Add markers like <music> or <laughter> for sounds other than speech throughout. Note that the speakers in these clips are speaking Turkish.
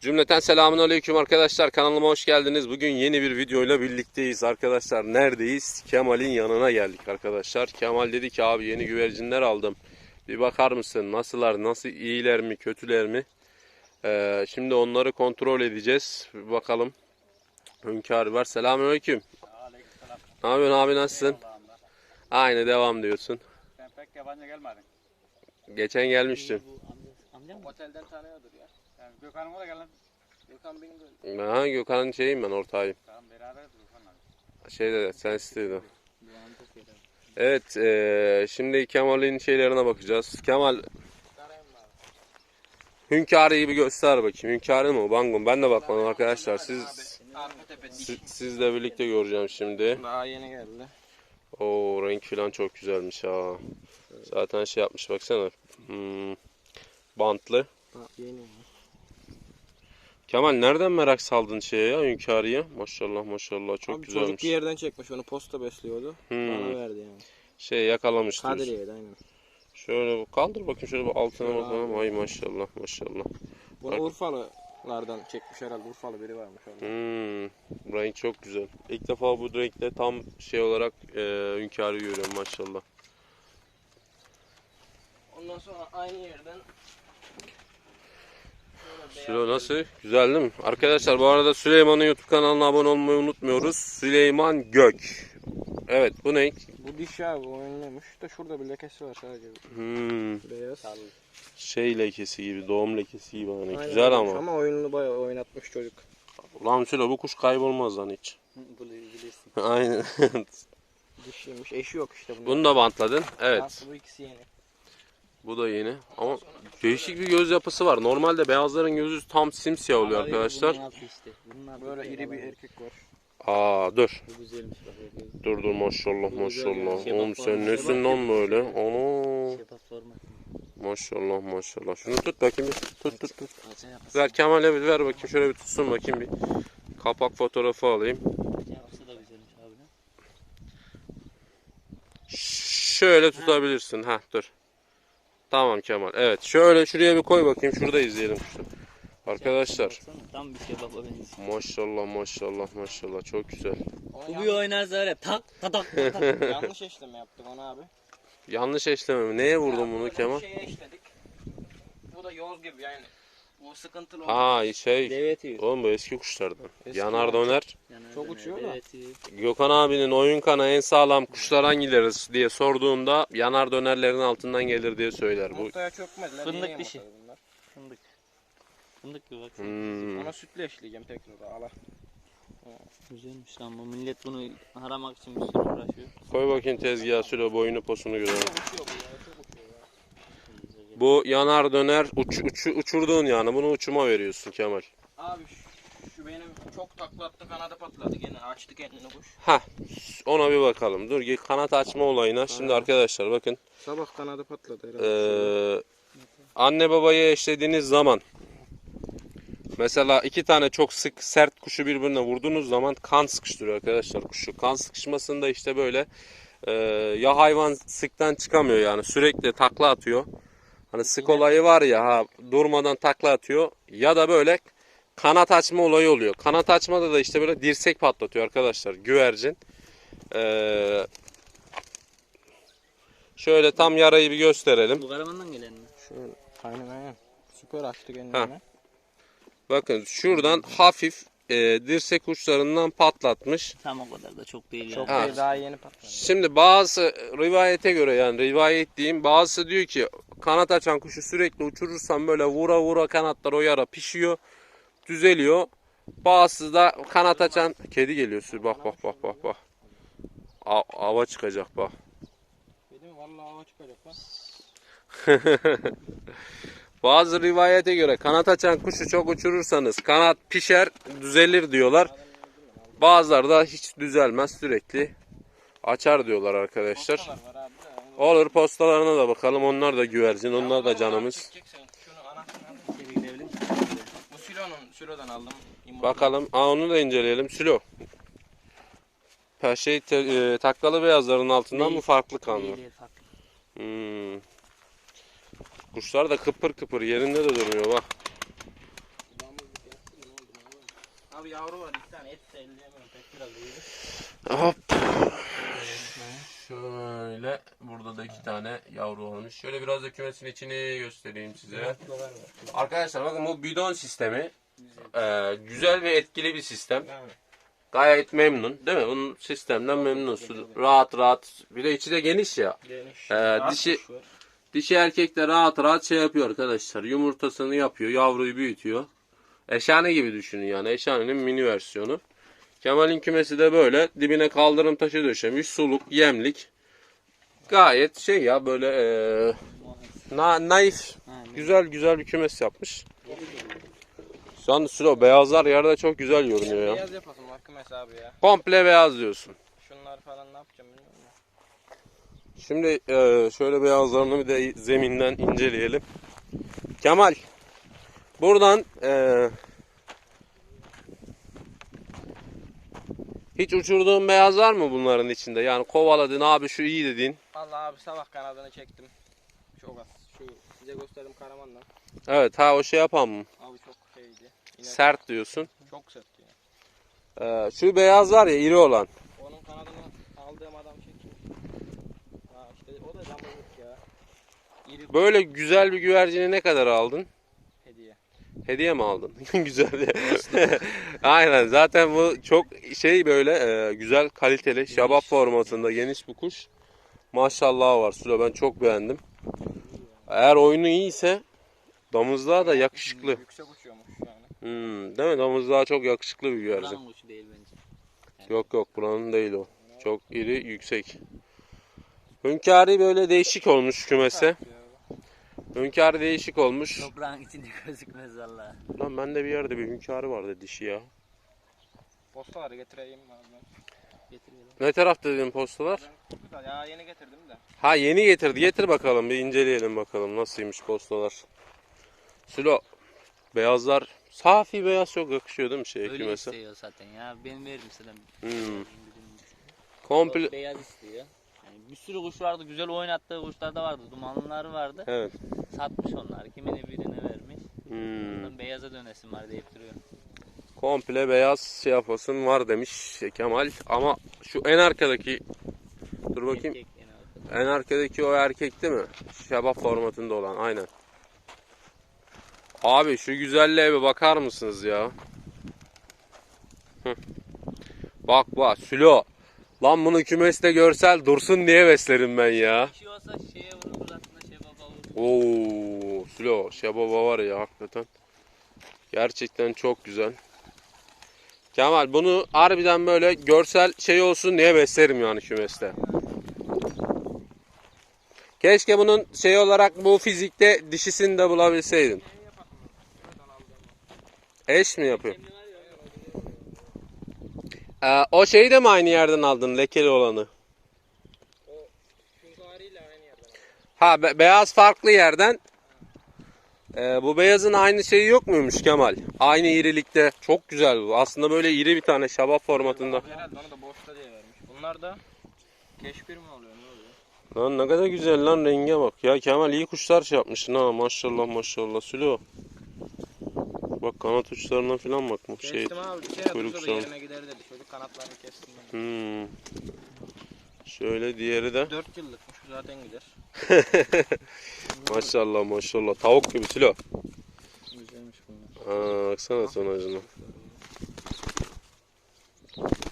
Cümleten selamun aleyküm arkadaşlar. Kanalıma hoş geldiniz. Bugün yeni bir videoyla birlikteyiz arkadaşlar. Neredeyiz? Kemal'in yanına geldik arkadaşlar. Kemal dedi ki abi yeni güvercinler aldım. Bir bakar mısın? Nasıllar? Nasıl iyiler mi? Kötüler mi? Ee, şimdi onları kontrol edeceğiz. Bir bakalım. Hünkar var. Selamun aleyküm. Ne yapıyorsun abi nasılsın? Aynı devam diyorsun. Sen pek yabancı gelmedin. Geçen gelmiştim. Amcam mı? Otelden tanıyordur ya. Yani Gökhan'ıma da gelin. Gökhan Bingöl. Ha, Gökhan'ın şeyim ben ortağıyım. Tamam beraberiz Gökhan'la. Şeyde sen istedin. Evet, eee, şimdi Kemal'in şeylerine bakacağız. Kemal? Hünkârı'yı bir göster bakayım. Hünkârı mı? Bangun. Ben de bakmadım arkadaşlar. Siz siz, sizle birlikte göreceğim şimdi. Daha yeni geldi. O renk falan çok güzelmiş ha. Zaten şey yapmış baksana. Hmm, bantlı. Kemal nereden merak saldın şeye ya Hünkârı'ya? Maşallah maşallah çok Abi güzelmiş. çocuk bir yerden çekmiş onu posta besliyordu. Hmm. Bana verdi yani. Şey yakalamıştır. Kadriye'de aynen. Şöyle kaldır bakayım şöyle bir altına Şöyle bakalım. abi. Ay maşallah maşallah. Bunu Bak. Urfalılardan çekmiş herhalde. Urfalı biri varmış orada. Hmm, renk çok güzel. İlk defa bu renkte tam şey olarak e, hünkârı görüyorum maşallah. Ondan sonra aynı yerden Sülo nasıl? Güzel değil mi? Arkadaşlar bu arada Süleyman'ın YouTube kanalına abone olmayı unutmuyoruz. Süleyman Gök. Evet bu ne? Bu diş ya bu oyunluymuş da şurada bir lekesi var sadece. Hmm, Beyaz. şey lekesi gibi, doğum lekesi gibi hani. Aynen Güzel ama. Ama oyununu bayağı oynatmış çocuk. Ulan Sülo bu kuş kaybolmaz lan hiç. Bunu bilirsin. <laughs> Aynen. Dişiymiş. Eşi yok işte bunun. Bunu da bantladın. Evet. Aslında bu ikisi yeni. Bu da yeni. Ama değişik bir göz yapısı var. Normalde beyazların gözü tam simsiyah oluyor arkadaşlar. Böyle iri bir erkek var. Aa dur. Dur dur maşallah maşallah. Oğlum sen nesin lan böyle? Ana. Maşallah maşallah. Şunu tut bakayım bir. Tut tut tut. Ver Kemal'e bir ver bakayım. Şöyle bir tutsun bakayım bir. Kapak fotoğrafı alayım. Şöyle tutabilirsin. Ha dur. Tamam Kemal. Evet. Şöyle şuraya bir koy bakayım. Şurada izleyelim kuşu. Arkadaşlar. Tam bir şeffaf benziyor. Maşallah maşallah maşallah. Çok güzel. Bu bir oynarsa öyle tak tak tak tak. <laughs> Yanlış eşleme yaptık onu abi. Yanlış eşleme mi? Neye vurdun bunu Kemal? bir Şeye eşledik. Bu da yoz gibi yani. Bu sıkıntılı. Ha şey. Deveti. Oğlum bu eski kuşlardan. Eski Yanar ya. döner. Çok uçuyor da. Gökhan abinin oyun kana en sağlam kuşlar hangileri diye sorduğumda yanar dönerlerin altından gelir diye söyler. Bu Ortaya çökmediler. Fındık dişi. Fındık. Fındık gibi bak. Hmm. Ona sütle eşleyeceğim tekrar ala. Güzelmiş lan bu millet bunu aramak için bir sürü uğraşıyor. Koy bakayım tezgaha süre boyunu posunu görelim. Çok uçuyor bu ya çok uçuyor. Bu yanar döner uç, uç, uçurduğun yani bunu uçuma veriyorsun Kemal. Abi şu, benim çok taklattı kanadı patladı gene açtı kendini kuş. Ha ona bir bakalım. Dur gel kanat açma olayına. Şimdi arkadaşlar bakın. Sabah kanadı patladı Ee, anne babayı eşlediğiniz zaman mesela iki tane çok sık sert kuşu birbirine vurduğunuz zaman kan sıkıştırıyor arkadaşlar kuşu. Kan sıkışmasında işte böyle e, ya hayvan sıktan çıkamıyor yani sürekli takla atıyor. Hani sık olayı var ya ha durmadan takla atıyor ya da böyle kanat açma olayı oluyor. Kanat açmada da işte böyle dirsek patlatıyor arkadaşlar güvercin. Ee, şöyle tam yarayı bir gösterelim. Bu karamandan gelen mi? Şöyle aynen aynen. Süper açtı kendini. Ha. Bakın şuradan hafif e, dirsek uçlarından patlatmış. Tam o kadar da çok değil Çok yani. İyi daha yeni patladı. Şimdi bazı rivayete göre yani rivayet diyeyim bazısı diyor ki kanat açan kuşu sürekli uçurursan böyle vura vura kanatlar o yara pişiyor düzeliyor. Bazısı da kanat açan kedi geliyor sür bak bak bak bak bak. A- ava çıkacak bak. Dedim vallahi hava çıkacak lan. <laughs> Bazı rivayete göre kanat açan kuşu çok uçurursanız kanat pişer düzelir diyorlar. Bazıları da hiç düzelmez sürekli açar diyorlar arkadaşlar. Olur postalarına da bakalım onlar da güvercin onlar da canımız. Bu silonun silodan aldım. Bakalım Aa, onu da inceleyelim silo. Şey te- e, taklalı beyazların altından mı farklı kanlı? Hmm. Kuşlar da kıpır kıpır yerinde de durmuyor bak. Abi yavru var iki tane et elleyemiyorum pek biraz iyi. Hop. Şöyle burada da iki tane yavru olmuş. Şöyle biraz da kümesin içini göstereyim size. Arkadaşlar bakın bu bidon sistemi e, güzel ve etkili bir sistem. Gayet memnun değil mi? Bunun sistemden memnunsun. Rahat rahat. Bir de içi de geniş ya. Geniş. Rahat dişi-. Dişi erkek de rahat rahat şey yapıyor arkadaşlar. Yumurtasını yapıyor, yavruyu büyütüyor. Eşane gibi düşünün yani. Eşanenin mini versiyonu. Kemal'in kümesi de böyle. Dibine kaldırım taşı döşemiş. Suluk, yemlik. Gayet şey ya böyle eee, na, naif, güzel güzel bir kümes yapmış. Şu an Sülo beyazlar yerde çok güzel görünüyor ya. Beyaz yapasın bak kümes abi ya. Komple beyaz diyorsun. Şunlar falan ne yapacağım bilmiyorum. Şimdi eee, şöyle beyazlarını bir de zeminden inceleyelim. Kemal, buradan eee, hiç uçurduğun beyaz var mı bunların içinde? Yani kovaladın abi şu iyi dedin. Vallahi abi sabah kanadını çektim. Çok az. Şu size gösterdim karamandan. Evet ha o şey yapan mı? Abi çok şeydi. Yine Sert diyorsun. çok sert ya. Eee, şu beyaz var ya iri olan. Onun kanadını aldığım adam çekmiş. Ha işte o da damızlık ya. İri Böyle güzel bir güvercini ne kadar aldın? hediye. Hediye mi aldın? <laughs> güzel. <laughs> Aynen zaten bu çok şey böyle e, güzel kaliteli şabap formatında geniş bir kuş. Maşallah var Sülo ben çok beğendim. Eğer oyunu iyiyse damızlığa da yakışıklı. Yüksek uçuyormuş yani. Hmm, değil mi? Damızlığa çok yakışıklı bir güvercin. Buranın kuşu değil bence. Yok yok buranın değil o. Çok iri yüksek. Hünkârı böyle değişik olmuş kümese. Ya. Hünkârı değişik olmuş. Toprağın içinde <laughs> gözükmez valla. Lan bende bir yerde bir hünkârı vardı dişi ya. Postaları getireyim abi ben. Getiriyorum. Ne tarafta dedim postalar? Güzel ya yeni getirdim de. Ha yeni getirdi. Getir bakalım bir inceleyelim bakalım nasılmış postalar. Sülo beyazlar safi beyaz çok yakışıyor değil mi şey Öyle kümese? istiyor zaten ya. Ben veririm sana. Hmm. Komple Beyaz istiyor. Bir sürü kuş vardı. Güzel oynattığı kuşlar da vardı. Dumanlılar vardı. evet. Satmış onlar. Kimine birine vermiş. Hmm. Ondan beyaza dönesim var deyip duruyor. Komple beyaz şey yapasın var demiş Kemal ama şu en arkadaki dur bakayım Erkek yine orada. en arkadaki o erkek değil mi? Şabap formatında olan aynen. Abi şu güzelliğe bir bakar mısınız ya? Hı. Bak bak Sülo. Lan bunu kümeste görsel dursun diye beslerim ben ya. Şey olsa şeye vurur aslında baba vurur. Oo, Sülo, Şababa var ya hakikaten. Gerçekten çok güzel. Kemal bunu harbiden böyle görsel şey olsun diye beslerim yani kümeste. Keşke bunun şey olarak bu fizikte dişisini de bulabilseydin. Eş mi yapıyor? Ee, o şeyi de mi aynı yerden aldın lekeli olanı? Hünkârıyla aynı yerden. Ha be- beyaz farklı yerden. Ee, bu beyazın aynı şeyi yok muymuş Kemal? Aynı irilikte. Çok güzel bu. Aslında böyle iri bir tane şabap formatında. Herhalde onu da boşta diye vermiş. Bunlar da keşbir mi oluyor ne oluyor? Lan ne kadar güzel lan renge bak. Ya Kemal iyi kuşlar şey yapmışsın ha maşallah maşallah Sülo. Bak kanat uçlarına falan bak. bu Şey, Kestim abi bir kuyruk sorun. yerine gider dedi. Kanatlarını kestim ben. hmm. Şöyle diğeri de. 4 yıllıkmış zaten gider. <laughs> Maşallah maşallah. Tavuk gibi Sülo. Güzelmiş bunlar. Aa, baksana sonacına.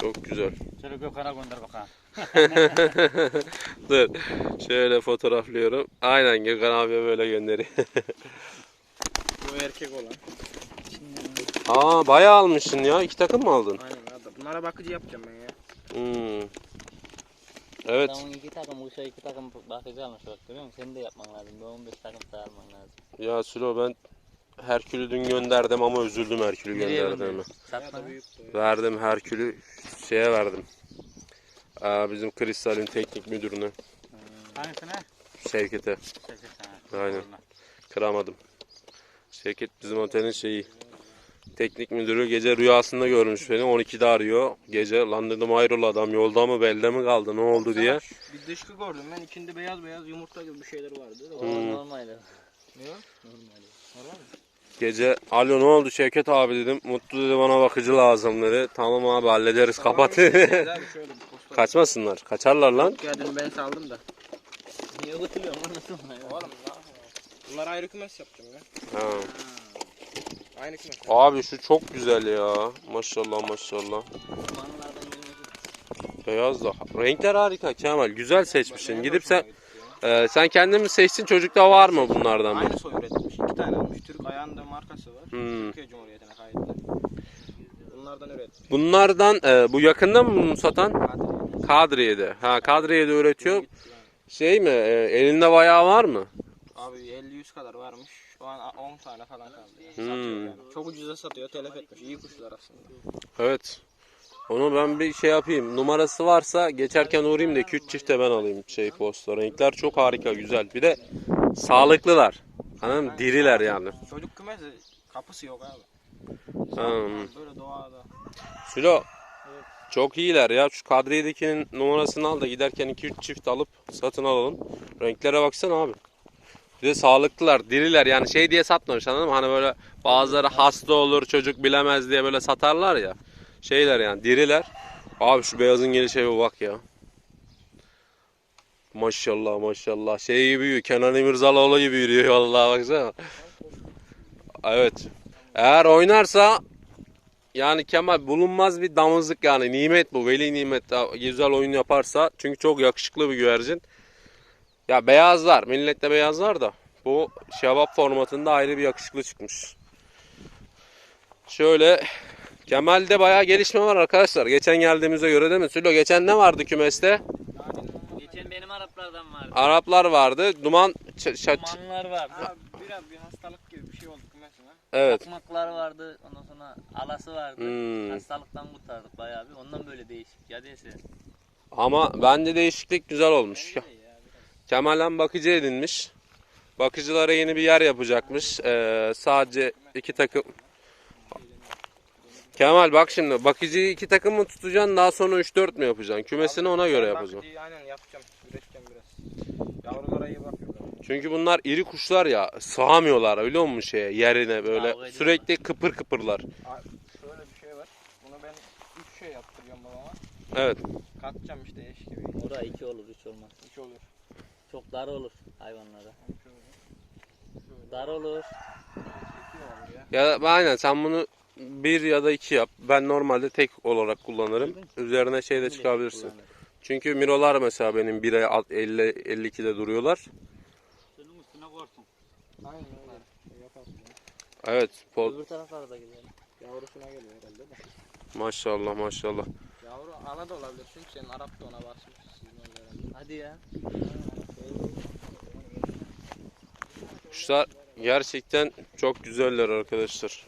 Çok güzel. <laughs> Şöyle Gökhan'a gönder bakalım. <laughs> Dur. Şöyle fotoğraflıyorum. Aynen Gökhan abiye böyle gönderiyor. Bu erkek olan. Aa bayağı almışsın ya. İki takım mı aldın? Aynen. Bunlara bakıcı yapacağım ben ya. Hmm. Evet. Adamın iki takım kuşa iki takım bakıcı almış bak görüyor musun? Senin de yapman lazım. Bir 15 takım daha alman lazım. Ya Sülo ben Herkül'ü dün gönderdim ama üzüldüm Herkül'ü boy. Verdim Herkül'ü şeye verdim. Aa, bizim Kristal'in teknik müdürüne. Hangisine? Şevket'e. Tane. Aynen. Kıramadım. Şevket bizim otelin şeyi. Teknik müdürü gece rüyasında görmüş beni. 12'de arıyor. Gece lan dedim hayrola adam yolda mı belde mi kaldı ne oldu diye. Bir dışkı gördüm ben içinde beyaz beyaz yumurta gibi bir şeyler vardı. O Hmm. normal. o. Ne o? Normal. Mi? Gece alo ne oldu Şevket abi dedim. Mutlu dedi bana bakıcı lazım dedi. Tamam abi hallederiz kapat. Abi <laughs> şöyle bir posta. Kaçmasınlar. Kaçarlar lan. Geldiğini ben saldım da. Niye götürüyorsun anasını? Oğlum ne? Bunlar ayrı kümes yapacağım ya. Ha. Aynı kümes. Abi şu çok güzel ya. Maşallah maşallah. Beyaz da. Renkler harika Kemal. Güzel seçmişsin. Gidip sen e, sen kendin mi seçtin? Çocukta var mı bunlardan? Aynı soy üretmiş. İki tane almış. Türk ayağında markası var. Hmm. Türkiye Cumhuriyeti'ne kayıtlı. Bunlardan üretmiş. Bunlardan e, bu yakında mı bunu satan? Kadriye'de. Ha Kadriye'de üretiyor. Şey mi? e, elinde bayağı var mı? Abi 50-100 kadar varmış. Şu an 10 tane falan kaldı. Yani. Hmm. Yani. Çok ucuza satıyor. Telef etmiş. İyi kuşlar aslında. Evet. Onu ben bir şey yapayım. Numarası varsa geçerken uğrayayım da 2-3 çifte ben alayım şey posta. Renkler çok harika, güzel. Bir de sağlıklılar. Anladın mı? Diriler yani. Çocuk kümesi kapısı yok abi. Hmm. Böyle doğada. Sülo. Çok iyiler ya. Şu Kadriye'dekinin numarasını al da giderken 2-3 çift alıp satın alalım. Renklere baksana abi. Bir sağlıklılar, diriler. Yani şey diye satmamış anladın mı? Hani böyle bazıları hasta olur, çocuk bilemez diye böyle satarlar ya. Şeyler yani diriler. Abi şu beyazın gelişe bir bak ya. Maşallah maşallah. Şey gibi yürüyor. Kenan İmirzalıoğlu gibi yürüyor vallahi baksana. Evet. Eğer oynarsa yani Kemal bulunmaz bir damızlık yani nimet bu veli nimet güzel oyun yaparsa çünkü çok yakışıklı bir güvercin. Ya beyazlar millette beyazlar da bu şebap formatında ayrı bir yakışıklı çıkmış. Şöyle Kemal'de bayağı gelişme var arkadaşlar. Geçen geldiğimize göre değil mi? Sülo geçen ne vardı kümeste? Geçen benim Araplardan vardı. Araplar vardı. Duman ç- ç- Manlar vardı. Abi biraz bir hastalık gibi bir şey oldu kümesine. Evet. Akmaklar vardı. Ondan sonra alası vardı. Hmm. Hastalıktan kurtardık bayağı bir. Ondan böyle değişik. Ya değilse. Ama bence değişiklik güzel olmuş. Öyle ya. Kemal'en bakıcı edinmiş. Bakıcılara yeni bir yer yapacakmış. Ee, sadece iki takım. Kemal bak şimdi bakıcıyı iki takım mı tutacaksın daha sonra 3-4 mü yapacaksın? Kümesini ona göre iyi, Aynen yapacağım. Üreteceğim biraz. Yavrulara iyi bakıyorlar. Çünkü bunlar iri kuşlar ya sığamıyorlar biliyor musun şeye yerine Kavga böyle ediyorlar. sürekli kıpır kıpırlar. Aa, Şöyle bir şey var. Bunu ben 3 şey yaptırıyorum babama. Evet. Katacağım işte eş gibi. Orada iki olur, üç olmaz. 3 olur. Çok dar olur hayvanlara. Dar olur. Ya. Aynen sen bunu bir ya da iki yap. Ben normalde tek olarak kullanırım. Üzerine şey de çıkabilirsin. Çünkü mirolar mesela benim 1'e 50 52'de duruyorlar. Şunun üstüne korsun. Aynen öyle. Şey yaparsın. Evet. pol- Öbür tarafa da gidelim. Yavrusuna geliyor herhalde de. Maşallah maşallah. Yavru ana da olabilir çünkü senin Arap da ona basmış. Sizin orada herhalde. Hadi ya. Kuşlar gerçekten çok güzeller arkadaşlar.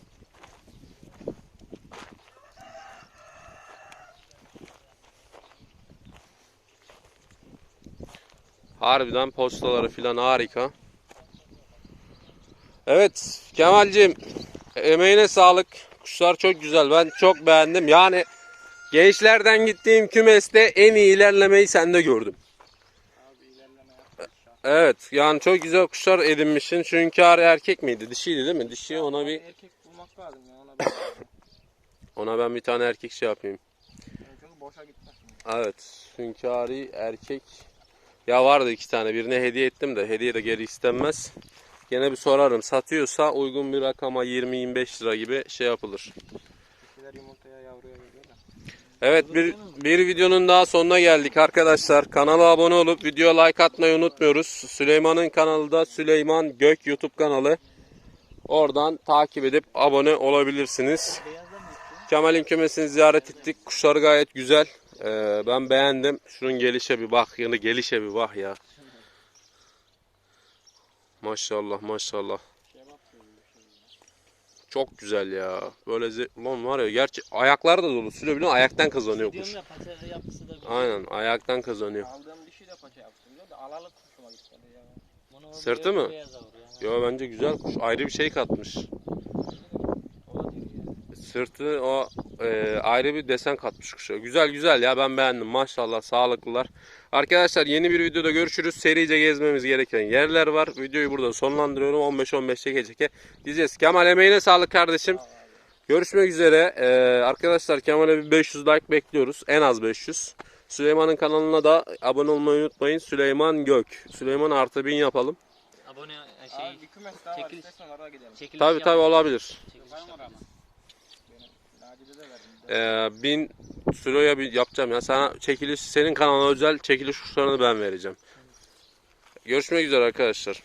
Harbiden postaları filan harika. Evet Kemal'cim emeğine sağlık. Kuşlar çok güzel. Ben çok beğendim. Yani gençlerden gittiğim kümeste en iyi ilerlemeyi sende gördüm. Abi ilerleme yapmış ya. Evet yani çok güzel kuşlar edinmişsin. Şu hünkârı erkek miydi? Dişiydi değil mi? Dişi ona bir Erkek bulmak lazım ya ona bir. <coughs> ona ben bir tane erkek şey yapayım. Çünkü boşa gitmez. Evet hünkâri erkek. Ya vardı iki tane birine hediye ettim de hediye de geri istenmez. Gene bir sorarım. Satıyorsa uygun bir rakama 20-25 lira gibi şey yapılır. Evet bir, bir videonun daha sonuna geldik arkadaşlar. Kanala abone olup video like atmayı unutmuyoruz. Süleyman'ın kanalı da Süleyman Gök YouTube kanalı. Oradan takip edip abone olabilirsiniz. Kemal'in kümesini ziyaret ettik. Kuşları gayet güzel. Ee, ben beğendim. Şunun gelişe bir bak. Yani gelişe bir bak ya. Maşallah maşallah. Çok güzel ya. Böyle ze- var ya gerçi ayaklar da dolu. Süle biliyor ayaktan kazanıyor kuş. Diyorum ya paça yapısı da güzel. Aynen ayaktan kazanıyor. Aldığım dişi de paça yaptım diyor da alalık hoşuma gitmedi ya. Bunu Sırtı mı? Yo bence güzel kuş. Ayrı bir şey katmış. O da değil ya. Sırtı o e, ayrı bir desen katmış kuşa. Güzel güzel ya ben beğendim maşallah sağlıklılar. Arkadaşlar yeni bir videoda görüşürüz. Serice gezmemiz gereken yerler var. Videoyu burada sonlandırıyorum. 15-15 çeke çeke diyeceğiz. Kemal emeğine sağlık kardeşim. Görüşmek üzere. Ee, arkadaşlar Kemal'e bir 500 like bekliyoruz. En az 500. Süleyman'ın kanalına da abone olmayı unutmayın. Süleyman Gök. Süleyman artı 1000 yapalım. Abone Abi şey bir kümes daha var. çekiliş. İstersen oraya gidelim. çekiliş Tabi yap- tabi olabilir. çekiliş Ee, 1000 Sülo'ya bir yapacağım ya. Sana çekiliş senin kanalına özel çekiliş kuşlarını ben vereceğim. Görüşmek üzere arkadaşlar.